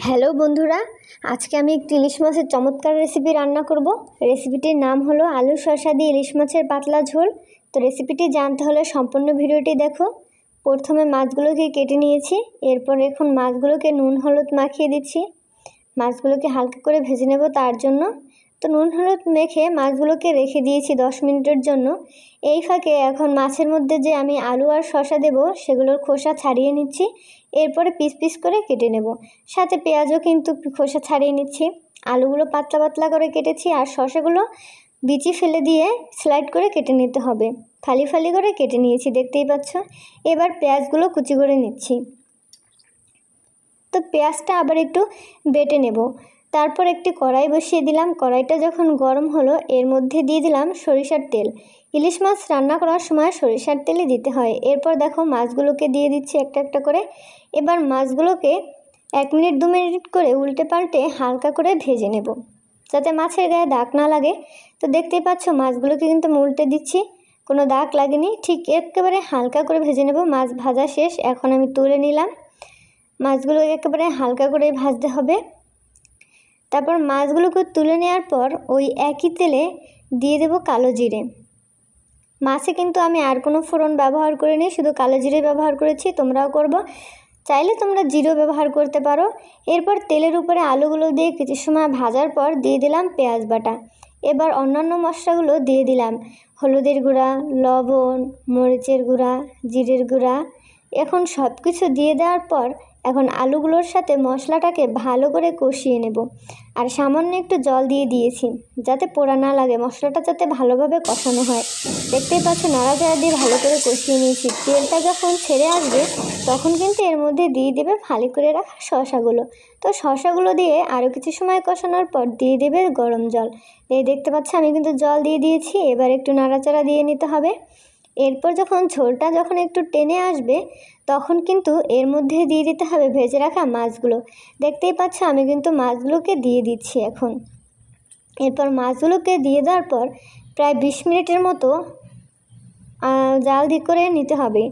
Hello বন্ধুরা, আজকে আমি একটি ইলিশ মাছের চমৎকার রেসিপি রান্না করব। রেসিপিটির নাম হলো আলু শসা দিয়ে ইলিশ মাছের পাতলা ঝোল। তো রেসিপিটি জানতে হলে সম্পূর্ণ ভিডিওটি দেখো। প্রথমে মাছগুলোকে কেটে নিয়েছি, এরপর এখন মাছগুলোকে নুন, হলুদ মাখিয়ে দিচ্ছি। মাছগুলোকে হালকা করে ভেজে নেব তার জন্য। তো নুন, হলুদ মেখে মাছগুলোকে রেখে দিয়েছি দশ মিনিটের জন্য। এই ফাঁকে এখন মাছের মধ্যে যে আমি আলু আর শসা দেব, সেগুলোর খোসা ছাড়িয়ে নিচ্ছি। এরপরে পিস পিস করে কেটে নেব। সাথে পেঁয়াজও কিন্তু খোসা ছাড়িয়ে নিচ্ছি। আলুগুলো পাতলা পাতলা করে কেটেছি আর শসাগুলো বিচি ফেলে দিয়ে স্লাইড করে কেটে নিতে হবে। ফালি ফালি করে কেটে নিয়েছি, দেখতেই পাচ্ছ? এবার পেঁয়াজগুলো কুচি করে নিচ্ছি। তো পেঁয়াজটা আবার একটু বেটে নেব। তারপর একটি কড়াই বসিয়ে দিলাম। কড়াইটা যখন গরম হলো, এর মধ্যে দিয়ে দিলাম সরিষার তেল। ইলিশ মাছ রান্না করার সময় সরিষার তেলে দিতে হয়। এরপর দেখো মাছগুলোকে দিয়ে দিচ্ছি একটা একটা করে। এবার মাছগুলোকে এক মিনিট, দু মিনিট করে উল্টে পাল্টে হালকা করে ভেজে নেব, যাতে মাছের গায়ে দাগ না লাগে। তো দেখতেই পাচ্ছ মাছগুলোকে কিন্তু উল্টে দিচ্ছি। কোনো দাগ লাগেনি। ঠিক একেবারে হালকা করে ভেজে নেব। মাছ ভাজা শেষ। এখন আমি তুলে নিলাম। মাছগুলোকে একেবারে হালকা করে ভাজতে হবে। তারপর মাছগুলোকে তুলে নেওয়ার পর ওই একই তেলে দিয়ে দেব কালো জিরে। মাছে কিন্তু আমি আর কোনো ফোড়ন ব্যবহার করিনি, শুধু কালো জিরে ব্যবহার করেছি, তোমরাও করব। চাইলে তোমরা জিরো ব্যবহার করতে পারো। এরপর তেলের উপরে আলুগুলো দিয়ে কিছু সময় ভাজার পর দিয়ে দিলাম পেঁয়াজ বাটা। এবার অন্যান্য মশলাগুলো দিয়ে দিলাম। হলুদের গুঁড়া, লবণ, মরিচের গুঁড়া, জিরের গুঁড়া। এখন সব কিছু দিয়ে দেওয়ার পর এখন আলুগুলোর সাথে মশলাটাকে ভালো করে কষিয়ে নেব। আর সামান্য একটু জল দিয়ে দিয়েছি, যাতে পোড়া না লাগে। মশলাটা যাতে ভালোভাবে কষানো হয়। দেখতেই পাচ্ছ নাড়াচাড়া দিয়ে ভালো করে কষিয়ে নিয়েছি। তেলটা যখন ছেড়ে আসবে, তখন কিন্তু এর মধ্যে দিয়ে দেবে ফালি করে রাখা শশাগুলো তো শশাগুলো দিয়ে আরও কিছু সময় কষানোর পর দিয়ে দেবে গরম জল। এই দেখতে পাচ্ছ আমি কিন্তু জল দিয়ে দিয়েছি। এবার একটু নাড়াচাড়া দিয়ে নিতে হবে। এরপর যখন ঝোলটা যখন একটু টেনে আসবে, তখন কিন্তু এর মধ্যে দিয়ে দিতে হবে ভেজে রাখা মাছগুলো। দেখতেই পাচ্ছ আমি কিন্তু মাছগুলোকে দিয়ে দিচ্ছি এখন। এরপর মাছগুলোকে দিয়ে দেওয়ার পর প্রায় বিশ মিনিটের মতো জাল দিক করে নিতে হবে।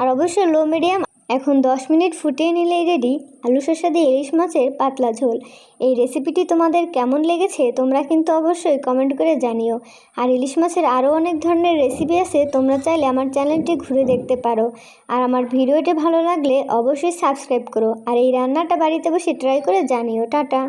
আর অবশ্যই লো, মিডিয়াম এখন দশ মিনিট ফুটিয়ে নিলেই রেডি আলু শসা দিয়ে ইলিশ মাছের পাতলা ঝোল। এই রেসিপিটি তোমাদের কেমন লেগেছে তোমরা কিন্তু অবশ্যই কমেন্ট করে জানিও। আর ইলিশ মাছের আরও অনেক ধরনের রেসিপি আছে, তোমরা চাইলে আমার চ্যানেলটি ঘুরে দেখতে পারো। আর আমার ভিডিওটি ভালো লাগলে অবশ্যই সাবস্ক্রাইব করো। আর এই রান্নাটা বাড়িতে বসে ট্রাই করে জানিও। টাটা!